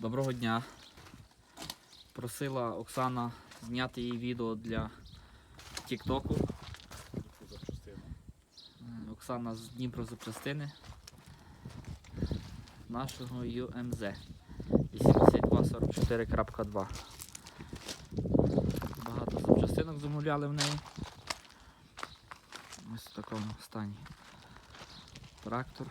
Доброго дня. Просила Оксана зняти їй відео для Тіктоку. Оксана з Дніпрозапчастини нашого UMZ 8244.2. Багато запчастинок замовляли в неї. Ось в такому стані. Трактор.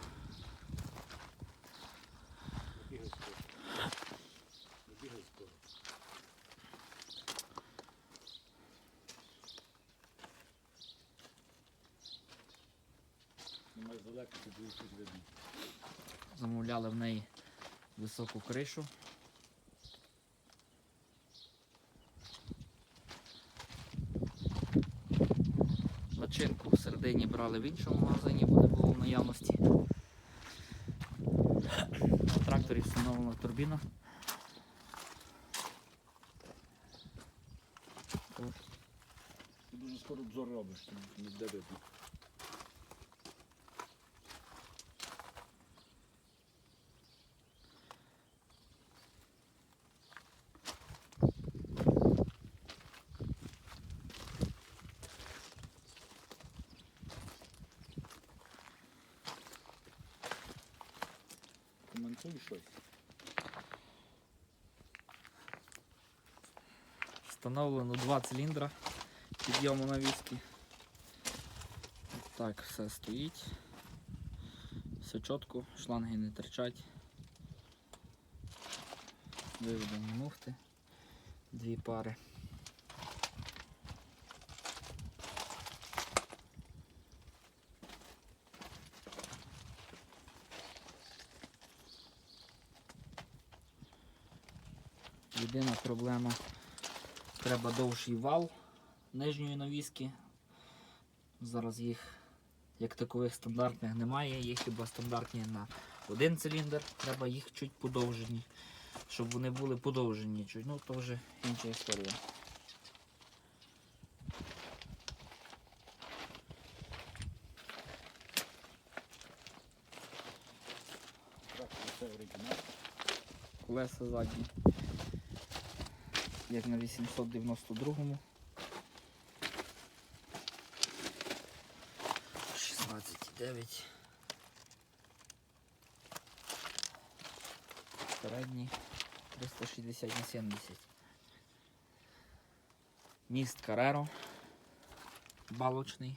Замовляли в неї високу кришу. Начинку всередині брали в іншому магазині, бо не було в наявності. На тракторі встановлена турбіна. Ти дуже скоро обзор робиш, не де видно. Коментуй щось. Встановлено два циліндра підйому на віскі. Так, все стоїть. Все чітко, шланги не терчать. Виведені муфти. Дві пари. Єдина проблема Треба довший вал нижньої навіски. Зараз їх як такових стандартних немає, їх хіба стандартні на один циліндр, треба їх чуть подовжені, щоб вони були подовжені чуть. Ну то вже інша історія. Колеса задні. Як на 892-му. 16,9. Передній 360 на 70. Міст Кареро. Балочний.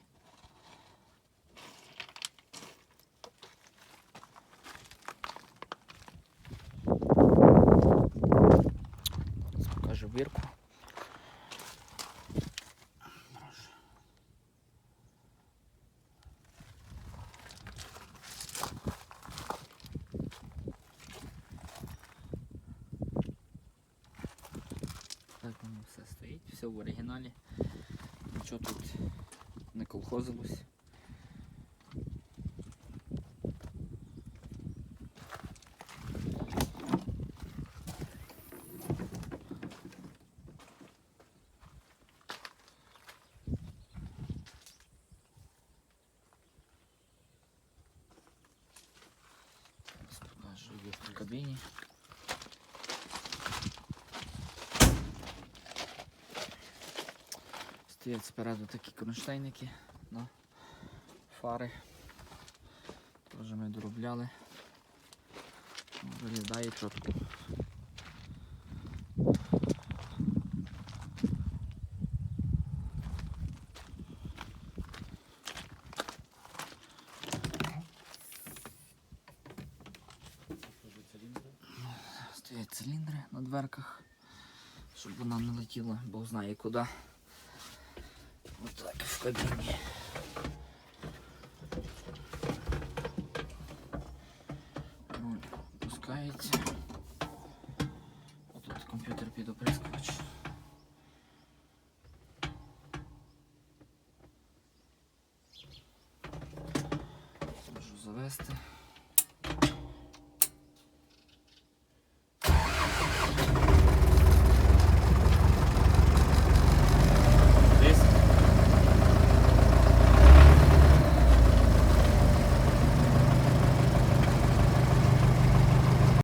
Так воно все стоїть, все в оригіналі. Нічого тут не колхозилось. Зараз покажу в кабіні. Стоять спереду такі кронштейники на фари. Теж ми доробляли. Виглядає чітко. Стоять циліндри на дверках, щоб вона не летіла, бо знає куди. В. Руль опускається. Отут комп'ютер під оприскувач. Завести.